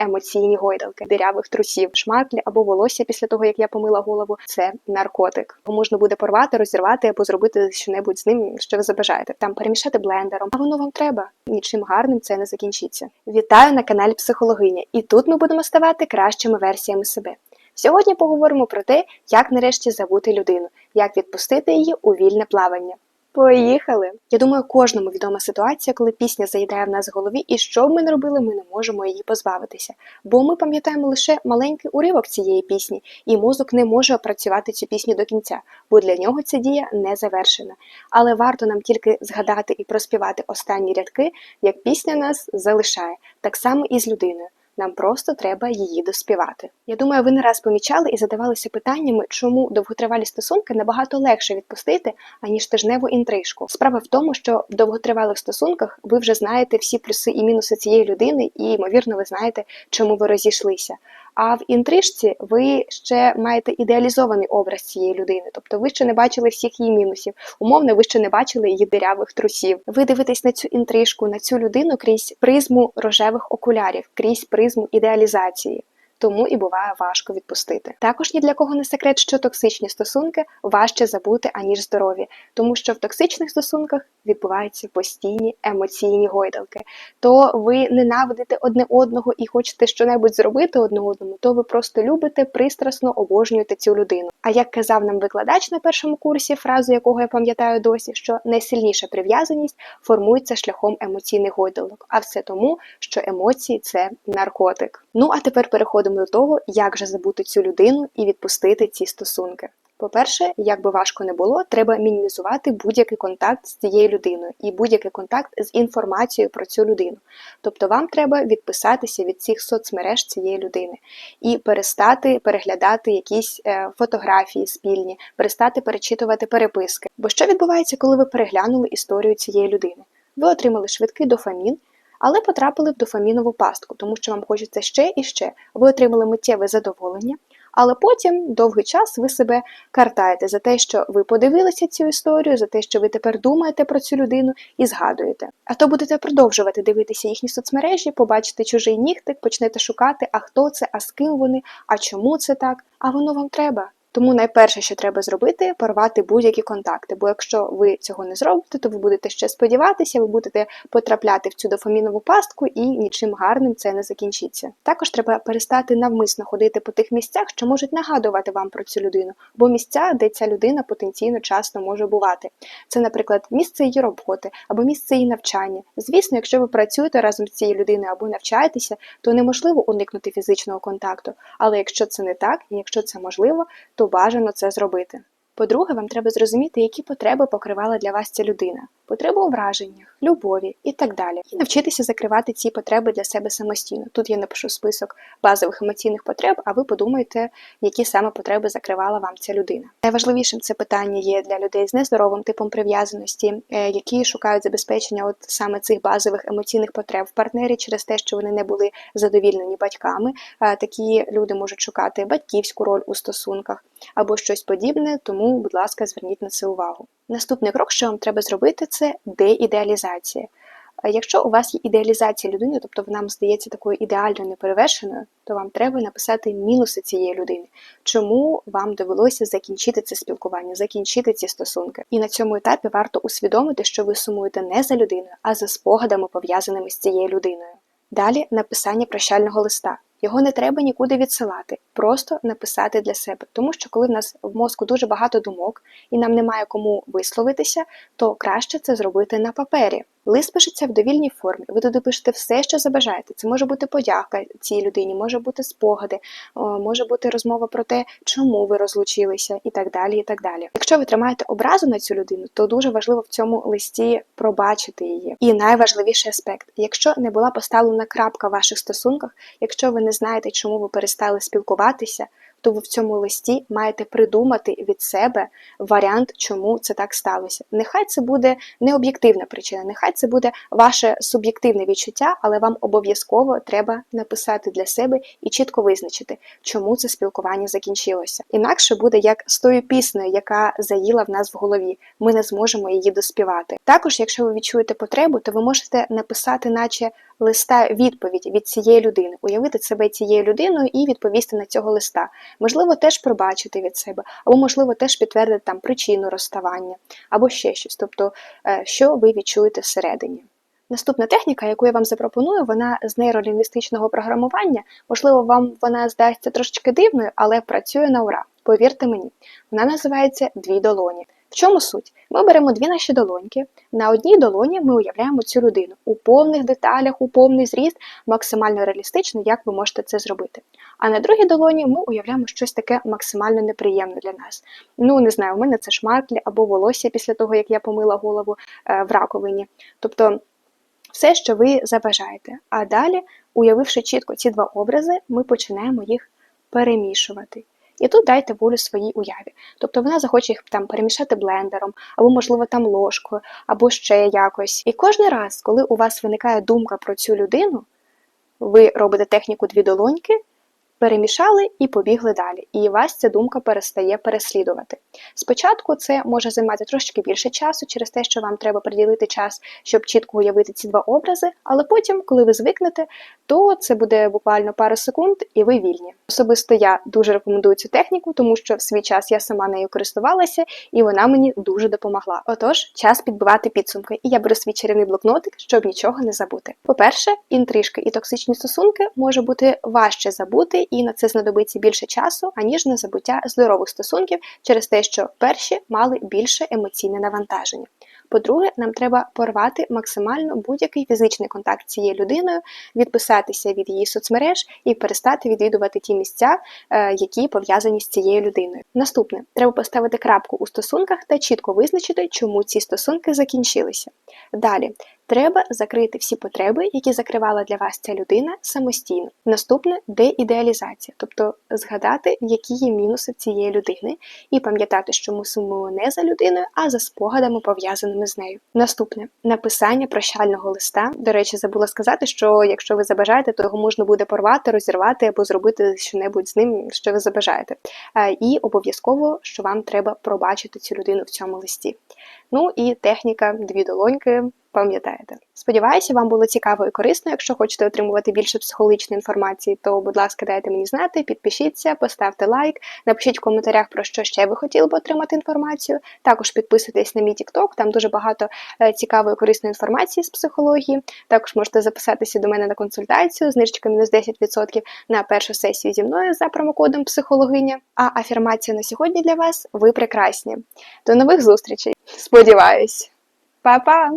емоційні гойдалки, дирявих трусів, шмарклі або волосся після того, як я помила голову. Це наркотик. Його можна буде порвати, розірвати або зробити щонебудь з ним, що ви забажаєте. Там перемішати блендером. А воно вам треба. Нічим гарним це не закінчиться. Вітаю на каналі Психологиня, і тут ми будемо ставати кращими версіями себе. Сьогодні поговоримо про те, як нарешті забути людину, як відпустити її у вільне плавання. Поїхали! Я думаю, кожному відома ситуація, коли пісня заїдає в нас в голові, і що б ми не робили, ми не можемо її позбавитися. Бо ми пам'ятаємо лише маленький уривок цієї пісні, і мозок не може опрацювати цю пісню до кінця, бо для нього ця дія не завершена. Але варто нам тільки згадати і проспівати останні рядки, як пісня нас залишає, так само і з людиною. Нам просто треба її доспівати. Я думаю, ви не раз помічали і задавалися питаннями, чому довготривалі стосунки набагато легше відпустити, аніж тижневу інтрижку. Справа в тому, що в довготривалих стосунках ви вже знаєте всі плюси і мінуси цієї людини, і ймовірно, ви знаєте, чому ви розійшлися. А в інтрижці ви ще маєте ідеалізований образ цієї людини, тобто ви ще не бачили всіх її мінусів. Умовно, ви ще не бачили її дирявих трусів. Ви дивитесь на цю інтрижку, на цю людину крізь призму рожевих окулярів, крізь призму ідеалізації. Тому і буває важко відпустити. Також ні для кого не секрет, що токсичні стосунки важче забути аніж здорові, тому що в токсичних стосунках відбуваються постійні емоційні гойдалки. То ви ненавидите одне одного і хочете щонебудь зробити одне одному, то ви просто любите, пристрасно обожнюєте цю людину. А як казав нам викладач на першому курсі, фразу якого я пам'ятаю досі, що найсильніша прив'язаність формується шляхом емоційних гойдалок, а все тому, що емоції це наркотик. Ну а тепер переходимо до того, як же забути цю людину і відпустити ці стосунки. По-перше, як би важко не було, треба мінімізувати будь-який контакт з цією людиною і будь-який контакт з інформацією про цю людину. Тобто вам треба відписатися від всіх соцмереж цієї людини і перестати переглядати якісь е, фотографії спільні, перестати перечитувати переписки. Бо що відбувається, коли ви переглянули історію цієї людини? Ви отримали швидкий дофамін. Але потрапили в дофамінову пастку, тому що вам хочеться ще і ще. Ви отримали миттєве задоволення, але потім довгий час ви себе картаєте за те, що ви подивилися цю історію, за те, що ви тепер думаєте про цю людину і згадуєте. А то будете продовжувати дивитися їхні соцмережі, побачите чужий нігтик, почнете шукати, а хто це, а з ким вони, а чому це так, а воно вам треба. Тому найперше, що треба зробити, порвати будь-які контакти. Бо якщо ви цього не зробите, то ви будете ще сподіватися, ви будете потрапляти в цю дофамінову пастку і нічим гарним це не закінчиться. Також треба перестати навмисно ходити по тих місцях, що можуть нагадувати вам про цю людину, бо місця, де ця людина потенційно часто може бувати. Це, наприклад, місце її роботи або місце її навчання. Звісно, якщо ви працюєте разом з цією людиною або навчаєтеся, то неможливо уникнути фізичного контакту. Але якщо це не так, і якщо це можливо, то бажано це зробити. По-друге, вам треба зрозуміти, які потреби покривала для вас ця людина, потреби у враженнях, любові і так далі, і навчитися закривати ці потреби для себе самостійно. Тут я напишу список базових емоційних потреб, а ви подумайте, які саме потреби закривала вам ця людина. Найважливішим це питання є для людей з нездоровим типом прив'язаності, е, які шукають забезпечення от саме цих базових емоційних потреб в партнері через те, що вони не були задовільнені батьками. Е, Такі люди можуть шукати батьківську роль у стосунках або щось подібне, тому, будь ласка, зверніть на це увагу. Наступний крок, що вам треба зробити, це деідеалізація. Якщо у вас є ідеалізація людини, тобто вона вам здається такою ідеальною неперевершеною, то вам треба написати мінуси цієї людини, чому вам довелося закінчити це спілкування, закінчити ці стосунки. І на цьому етапі варто усвідомити, що ви сумуєте не за людиною, а за спогадами, пов'язаними з цією людиною. Далі написання прощального листа. Його не треба нікуди відсилати, просто написати для себе. Тому що коли в нас в мозку дуже багато думок і нам немає кому висловитися, то краще це зробити на папері. Лист пишеться в довільній формі. Ви туди пишете все, що забажаєте. Це може бути подяка цій людині, може бути спогади, може бути розмова про те, чому ви розлучилися, і так далі. І так далі. Якщо ви тримаєте образу на цю людину, то дуже важливо в цьому листі пробачити її. І найважливіший аспект: якщо не була поставлена крапка в ваших стосунках, якщо ви не знаєте, чому ви перестали спілкуватися. То ви в цьому листі маєте придумати від себе варіант, чому це так сталося. Нехай це буде не об'єктивна причина, нехай це буде ваше суб'єктивне відчуття, але вам обов'язково треба написати для себе і чітко визначити, чому це спілкування закінчилося. Інакше буде як з тою піснею, яка заїла в нас в голові. Ми не зможемо її доспівати. Також, якщо ви відчуєте потребу, то ви можете написати, наче листа відповідь від цієї людини, уявити себе цією людиною і відповісти на цього листа. Можливо, теж пробачити від себе, або, можливо, теж підтвердити там причину розставання, або ще щось. Тобто, е, що ви відчуєте всередині. Наступна техніка, яку я вам запропоную, вона з нейролінгвістичного програмування. Можливо, вам вона здасться трошечки дивною, але працює на ура. Повірте мені, вона називається дві долоні. В чому суть? Ми беремо дві наші долоньки. На одній долоні ми уявляємо цю людину у повних деталях, у повний зріст, максимально реалістично, як ви можете це зробити. А на другій долоні ми уявляємо щось таке максимально неприємне для нас. Ну, не знаю, у мене це шмарклі або волосся після того, як я помила голову е, в раковині. Тобто все, що ви забажаєте. А далі, уявивши чітко ці два образи, ми починаємо їх перемішувати. І тут дайте волю своїй уяві. Тобто вона захоче їх там перемішати блендером, або, можливо, там ложкою, або ще якось. І кожен раз, коли у вас виникає думка про цю людину, ви робите техніку дві долоньки, перемішали і побігли далі. І вас ця думка перестає переслідувати. Спочатку це може займати трошки більше часу, через те, що вам треба приділити час, щоб чітко уявити ці два образи, але потім, коли ви звикнете, то це буде буквально пару секунд, і ви вільні. Особисто я дуже рекомендую цю техніку, тому що в свій час я сама нею користувалася, і вона мені дуже допомогла. Отож, час підбивати підсумки, і я беру свій чарівний блокнотик, щоб нічого не забути. По-перше, інтрижки і токсичні стосунки може бути важче забути, і на це знадобиться більше часу, аніж на забуття здорових стосунків через те, що перші мали більше емоційне навантаження. По-друге, нам треба порвати максимально будь-який фізичний контакт з цією людиною, відписатися від її соцмереж і перестати відвідувати ті місця, е, які пов'язані з цією людиною. Наступне треба поставити крапку у стосунках та чітко визначити, чому ці стосунки закінчилися. Далі треба закрити всі потреби, які закривала для вас ця людина самостійно. Наступне деідеалізація, тобто згадати, які є мінуси цієї людини, і пам'ятати, що ми сумуємо не за людиною, а за спогадами пов'язаними з нею. Наступне написання прощального листа. До речі, забула сказати, що якщо ви забажаєте, то його можна буде порвати, розірвати або зробити щонебудь з ним, що ви забажаєте. Е, І обов'язково, що вам треба пробачити цю людину в цьому листі. Ну і техніка дві долоньки. Пам'ятаєте, сподіваюся, вам було цікаво і корисно. Якщо хочете отримувати більше психологічної інформації, то, будь ласка, дайте мені знати, підпишіться, поставте лайк, напишіть в коментарях про що ще ви хотіли б отримати інформацію. Також підписуйтесь на мій TikTok, там дуже багато е, цікавої корисної інформації з психології. Також можете записатися до мене на консультацію, знижечка мінус 10% на першу сесію зі мною за промокодом психологиня. А афірмація на сьогодні для вас ви прекрасні. До нових зустрічей! Сподіваюсь, Па-па!